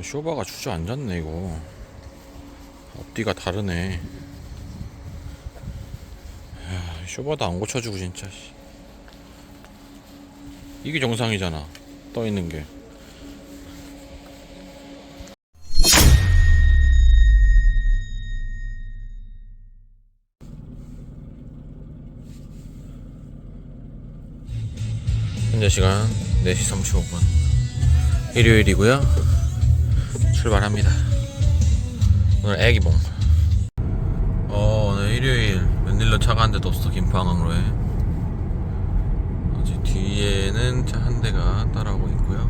쇼바가 주저앉았네 이거. 앞뒤가 다르네. 야, 쇼바도 안 고쳐주고 진짜 씨. 이게 정상이잖아 떠 있는 게. 현재 시간 4시 35분. 일요일이고요 출발합니다. 오늘 애기봉 어 오늘 일요일 웬일로 차가 한 대도 없어 김포항로에. 아직 뒤에는 차 한 대가 따라오고 있고요.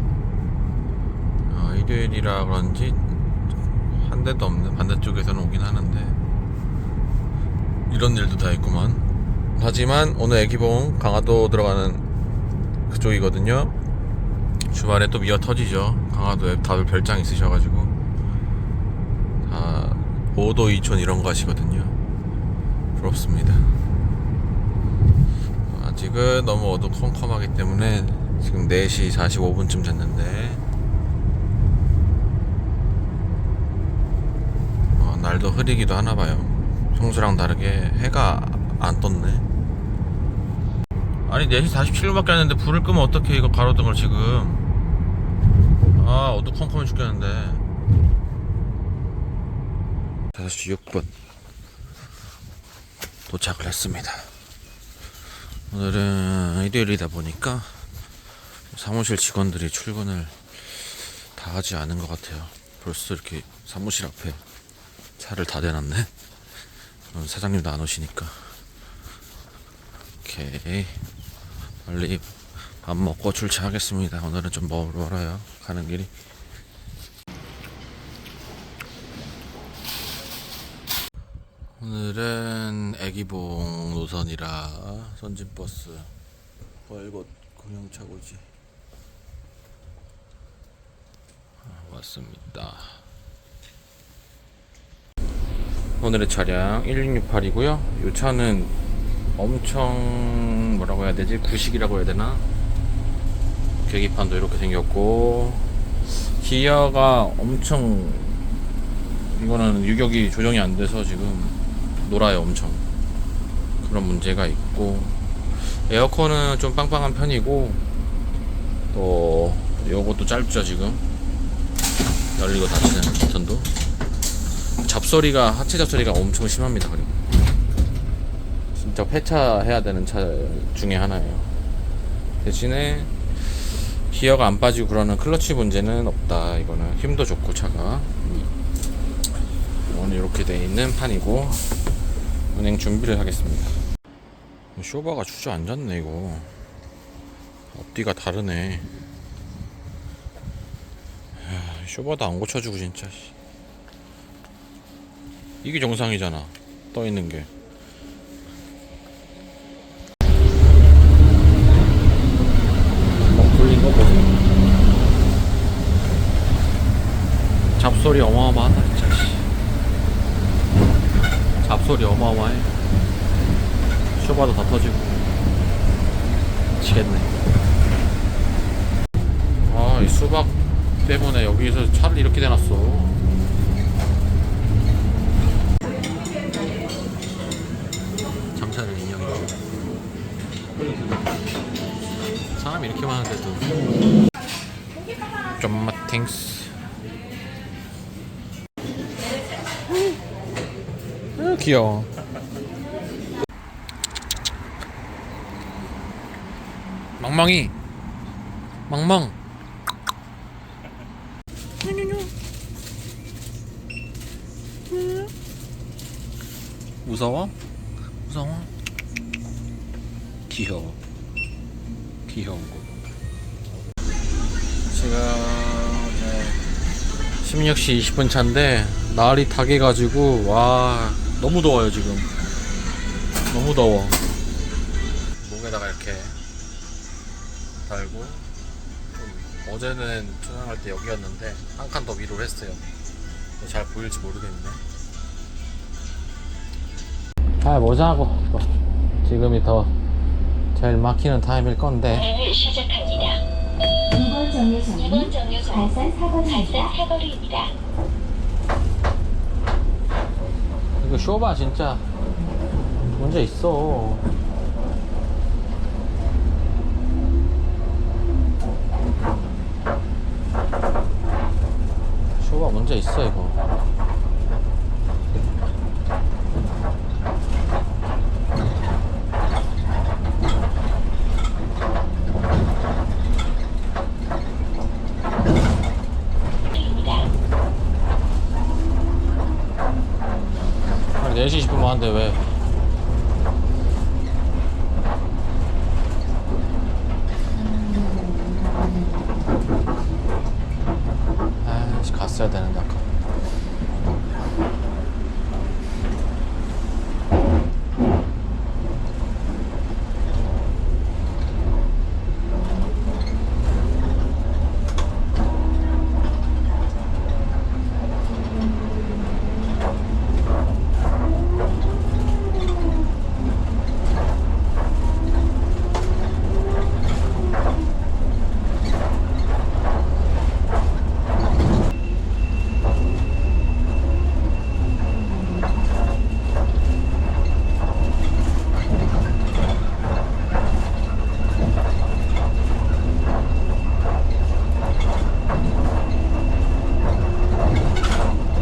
어, 일요일이라 그런지 한 대도 없네 반대쪽에서는 오긴 하는데 이런 일도 다 있구만. 하지만 오늘 애기봉 강화도 들어가는 그쪽이거든요. 주말에 또 미어 터지죠. 강화도에 다들 별장 있으셔가지고 다 5도 2촌 이런 거 하시거든요. 부럽습니다. 아직은 너무 어두컴컴하기 때문에 지금 4시 45분쯤 됐는데 어, 날도 흐리기도 하나 봐요. 평소랑 다르게 해가 안 떴네. 아니 4시 47분밖에 안 했는데 불을 끄면 어떡해 이거 가로등을 지금 아 어두컴컴해 죽겠는데 5시 6분 도착을 했습니다 오늘은 일요일이다 보니까 사무실 직원들이 출근을 다 하지 않은 것 같아요 벌써 이렇게 사무실 앞에 차를 다 대놨네 사장님도 안 오시니까 오케이 빨리 밥 먹고 출차하겠습니다. 오늘은 좀 멀어요. 가는 길이. 오늘은 애기봉 노선이라 선진버스 월곶 공영차고지 아, 왔습니다. 오늘의 차량 1668이고요. 이 차는 엄청 뭐라고 해야 되지? 구식이라고 해야 되나? 계기판도 이렇게 생겼고 기어가 엄청 이거는 유격이 조정이 안 돼서 지금 놀아요 엄청. 그런 문제가 있고 에어컨은 좀 빵빵한 편이고 또 요것도 짧죠 지금? 열리고 닫히는 버튼도. 잡소리가 하체 잡소리가 엄청 심합니다 그리고. 진짜 회차해야 되는 차 중에 하나예요. 대신에 기어가 안 빠지고 그러는 클러치 문제는 없다. 이거는. 힘도 좋고 차가. 오늘 이렇게 돼 있는 판이고 운행 준비를 하겠습니다. 쇼바가 주저앉았네 이거. 앞뒤가 다르네. 야, 쇼바도 안 고쳐주고 진짜. 씨. 이게 정상이잖아. 떠 있는 게. 어, 돌린 거 보세요. 잡소리 어마어마하다, 진짜. 씨. 잡소리 어마어마해. 쇼바도 다 터지고. 미치겠네. 아, 이 수박 때문에 여기서 차를 이렇게 대놨어. 장사를 인형이고. 사람 이렇게 많은데도 좀마 탱스 귀여워 망망이 망망 무서워? 무서워? 귀여워 귀여운 거. 지금 이제 16시 20분 차인데 날이 타게 가지고 와 너무 더워요 지금. 너무 더워. 목에다가 이렇게 달고 좀 어제는 촬영할 때 여기였는데 한 칸 더 위로 했어요. 잘 보일지 모르겠네. 아 뭐자고 지금이 더 제일 막히는 타임일 건데 여행을 시작합니다. 두 번째 정류소는 사거리입니다. 발산 사거리입니다. 이거 쇼바 진짜 문제 있어. 쇼바 문제 있어 이거. 입니다. 아니 4시 20분만 한데 왜? 아이씨 갔어야 되는데 아까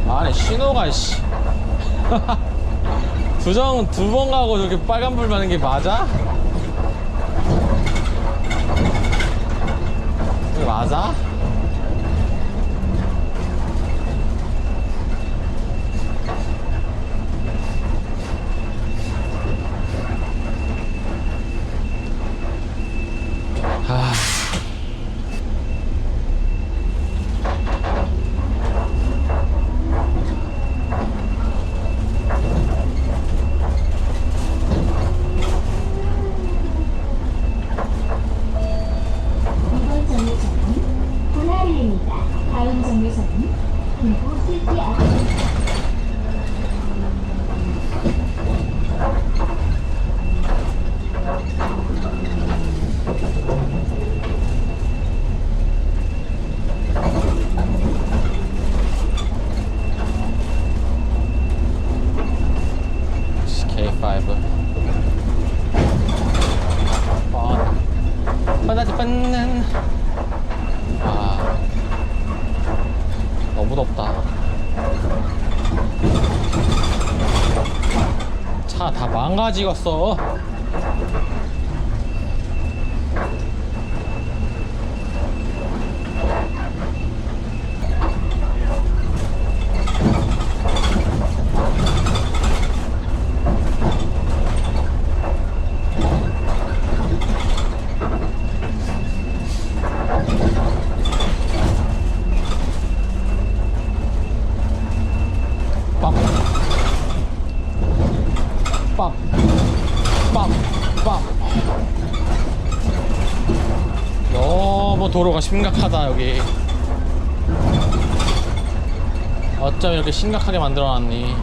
아니 신호가 씨 부정 두 번 가고 저렇게 빨간불 받는 게 맞아? 이게 맞아? 아. 이번 정류소는 분할입니다. 다음 정류소는 김포 시티 앞입니다. K5 뻔 뻔하지 뻔는 아 너무 덥다. 차 다 망가지겠어 빡. 빡. 빡. 빡. 너무 도로가 심각하다, 여기. 어쩜 이렇게 심각하게 만들어 놨니?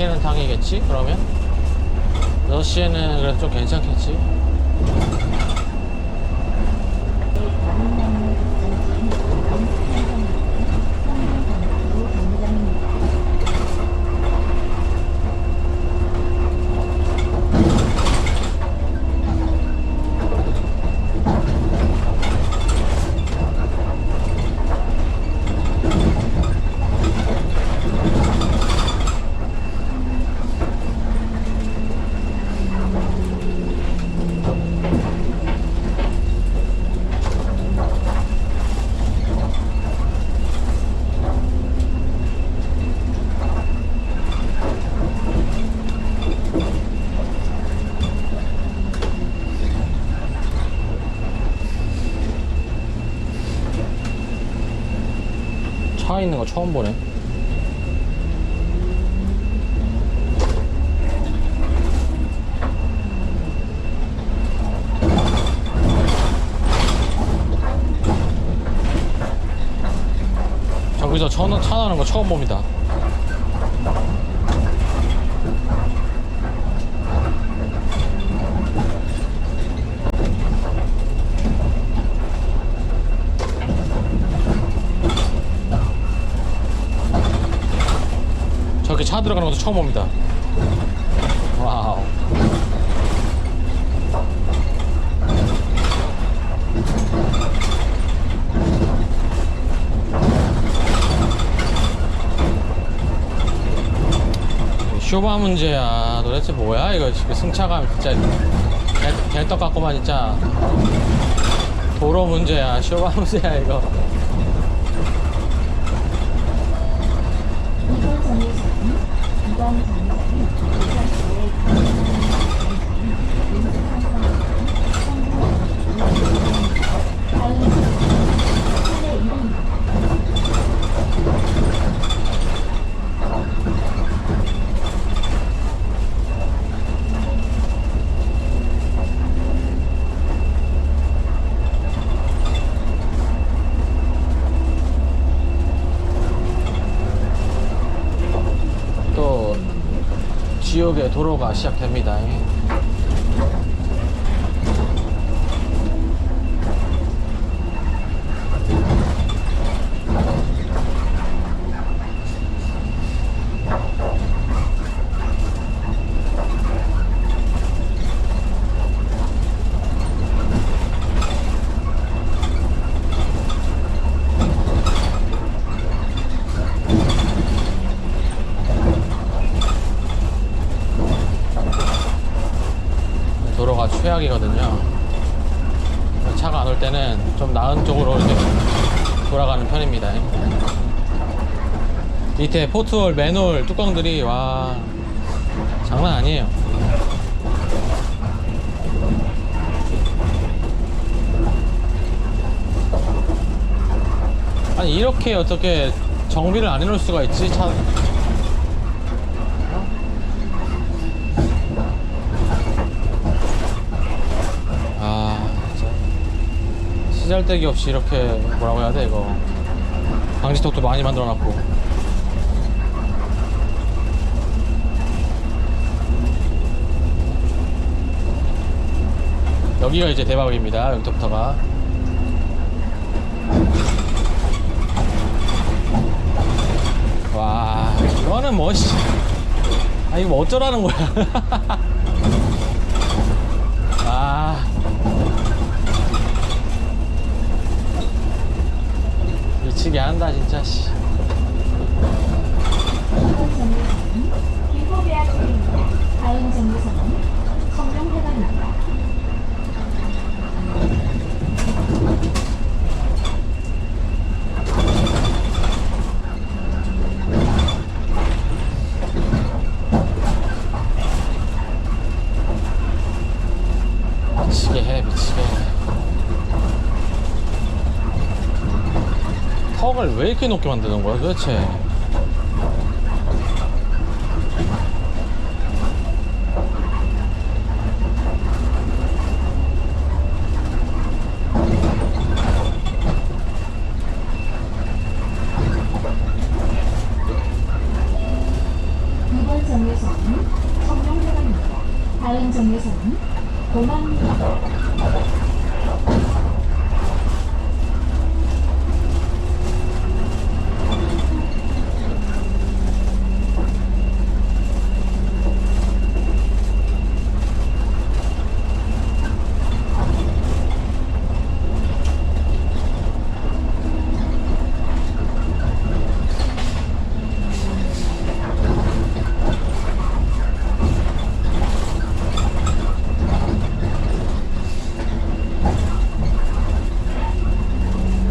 6시에는 탕이겠지? 그러면? 6시에는 그래도 좀 괜찮겠지? 처음 보네. 저기서 차, 나- 차 나는 거 처음 봅니다. 차 들어가는 것도 처음 봅니다. 와우. 쇼바 문제야. 도대체 뭐야 이거 승차감 진짜 개- 개떡 같고만 진짜 도로 문제야. 쇼바 문제야 이거. 이번 정류소는 이번 정류소는 부산시의 다음 정류소는 시내 이름입니다. 또 지역의 도로가 시작됩니다. 도로가 최악이거든요. 차가 안 올 때는 좀 나은 쪽으로 이렇게 돌아가는 편입니다. 밑에 포트홀, 맨홀 뚜껑들이 와 장난 아니에요. 아니 이렇게 어떻게 정비를 안 해놓을 수가 있지 차아 시잘데기 없이 이렇게 뭐라고 해야 돼 이거. 방지턱도 많이 만들어놨고 여기가 이제 대박입니다 여기부터가. 와 이거는 뭐 씨. 아 이거 뭐 어쩌라는 거야? 아. 미치게 한다 진짜 씨. 이번 정류소는 길포대학교입니다. 다음 정류소는 성룡회관입니다. 미치게 해 미치게 해 이렇게 높게 만드는 거야 도대체 이번 정류소는 성룡회관입니다. 다음 정류소는 공항입니다.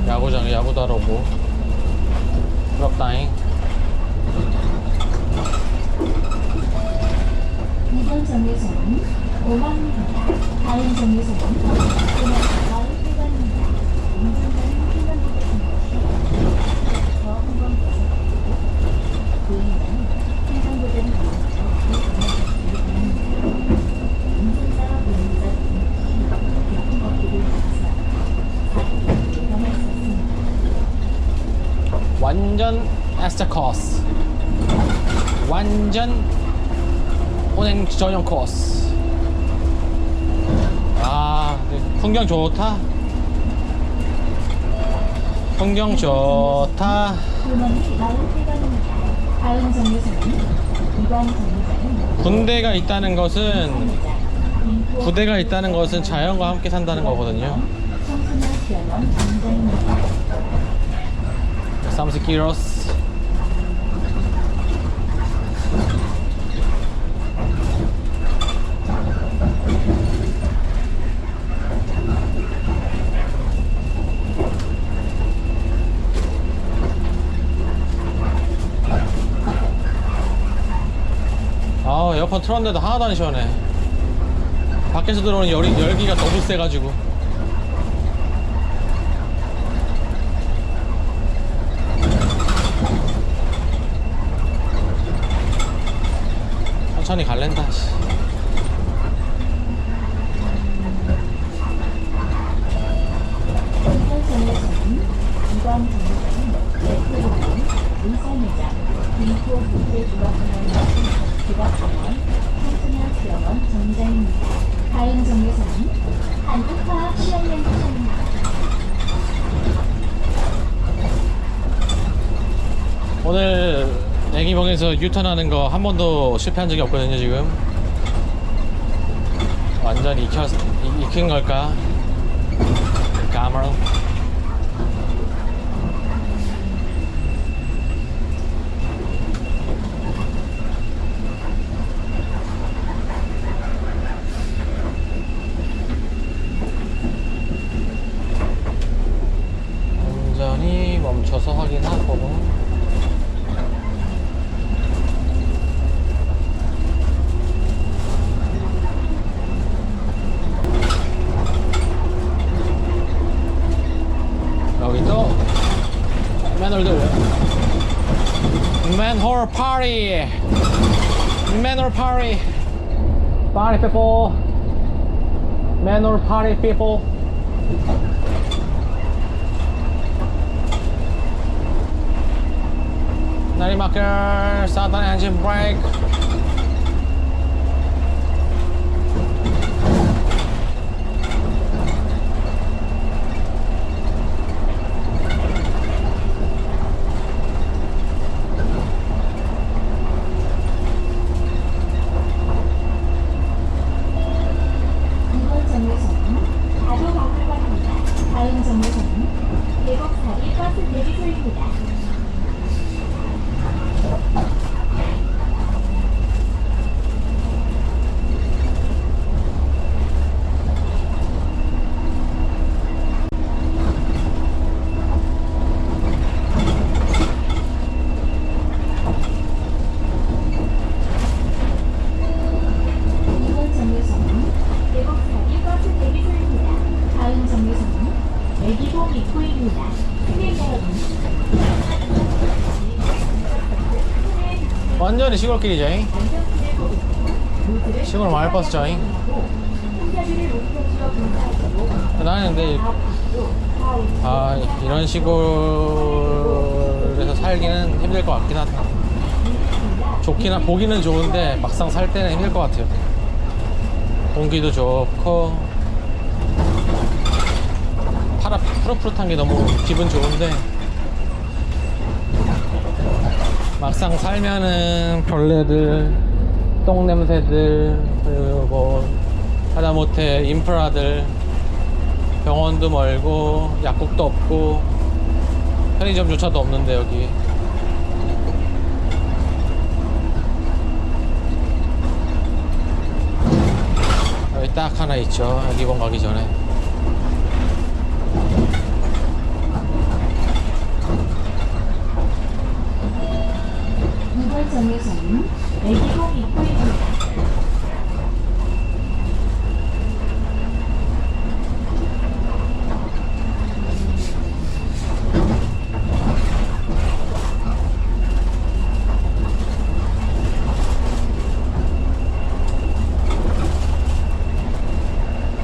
야구장에 야구도 하러 오고 부럽다잉 이번 정류소는 공항입니다. 다음 정류소는 공항마을회관입니다. 운전자는 휴관부터 더 한번 완전 에스타 코스. 완전 운행 전용 코스. 아 풍경 좋다. 풍경 좋다. 군대가 있다는 것은 부대가 있다는 것은 자연과 함께 산다는 거거든요. 청소년 수영원 광장입니다. 30km 아 에어컨 틀었는데도 하나도 안 시원해. 밖에서 들어오는 열이, 열기가 너무 세가지고. 천천히 갈랜다 청소년 수영원 정장입니다. 다음 정류소는 한국화학 실험연구소입니다. 오늘 애기봉에서 유턴하는 거 한 번도 실패한 적이 없거든요 지금 완전히 익혀, 이- 익힌 걸까? 까마로 완전히 멈춰서 확인하고 여기 또 맨홀들 맨홀 파리 맨홀 파리 파리 people. 맨홀 파리 people. 내리막길 사단 엔진 브레이크 이번 정류소는 가도박물관입니다. 다음 정류소는 계곡사리 버스 대기소입니다. 이번 정류소는 계곡사리 버스 대기소입니다. 다음 정류소는 애기봉 입구입니다. 승객 여러분, 완전히 시골길이죠 잉? 안전키를 보고 모두를 시골 마을버스죠 잉? 혼자비를 옮겨주어 공사하고 나는 근데 아 이런 시골에서 살기는 힘들 것 같긴 하다 하 보기는 좋은데 막상 살 때는 힘들 것 같아요 공기도 좋고 파라 푸릇푸릇한 게 너무 기분 좋은데 막상 살면은 벌레들 똥냄새들 그리고 뭐 하다못해 인프라들 병원도 멀고 약국도 없고 편의점조차도 없는데 여기. 여기 딱 하나 있죠. 여기 번 가기 전에 이번 정류소는 애기봉 입구입니다.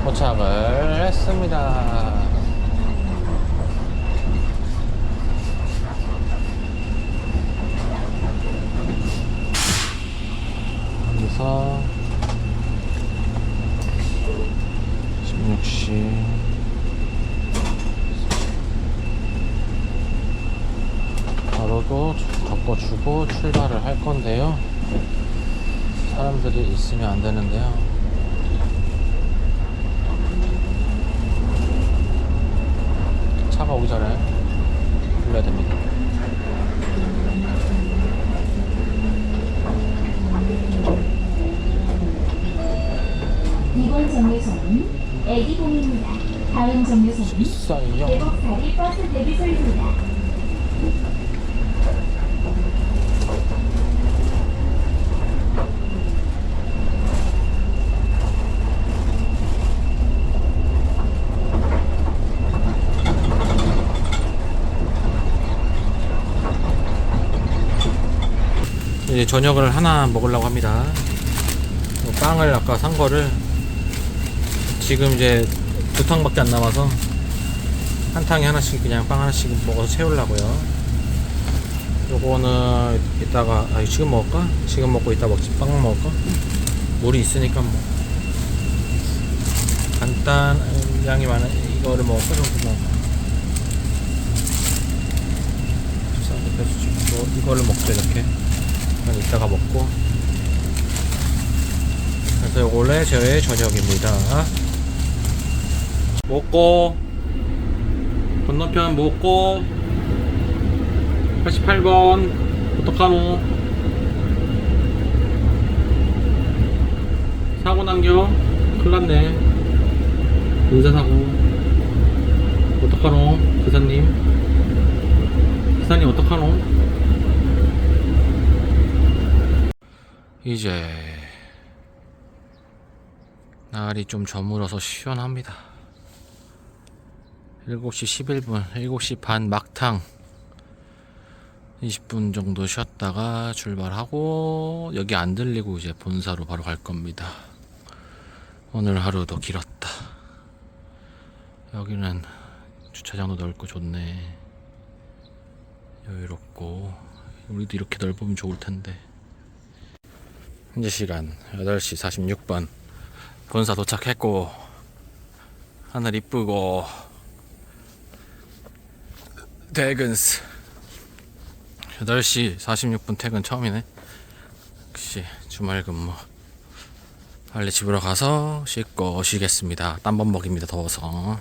도착을 했습니다 가서 16시 바로도 덮어주고 출발을 할 건데요. 사람들이 있으면 안 되는데요. 차가 오기 전에 불러야 됩니다. 이번 정류소는 애기봉입니다. 다음 정류소는 비싸요. 대곡사리 버스 대기소입니다. 이제 저녁을 하나 먹으려고 합니다. 뭐 빵을 아까 산 거를 지금 이제 두 탕밖에 안 남아서 한 탕에 하나씩 그냥 빵 하나씩 먹어서 채우려고요. 요거는 이따가 아 지금 먹을까? 지금 먹고 이따 먹지 빵 먹을까? 물이 있으니까 뭐 간단 양이 많은 이거를 먹을까 정도 먹을까? 뭐 이거를 먹자 이렇게 이따가 먹고. 그래서 요거 원래 저의 저녁입니다. 먹고. 건너편 먹고. 88번 어떡하노. 사고 난겨 큰일났네. 운사사고. 어떡하노. 기사님. 기사님 어떡하노 이제 날이 좀 저물어서 시원합니다. 7시 11분, 7시 반 막탕 20분 정도 쉬었다가 출발하고 여기 안 들리고 이제 본사로 바로 갈 겁니다. 오늘 하루도 길었다. 여기는 주차장도 넓고 좋네. 여유롭고 우리도 이렇게 넓으면 좋을 텐데. 현재 시간 8시 46분. 본사 도착했고 하늘 이쁘고 퇴근스. 8시 46분 퇴근 처음이네. 역시 주말 근무. 빨리 집으로 가서 씻고 쉬겠습니다. 땀밥 먹입니다 더워서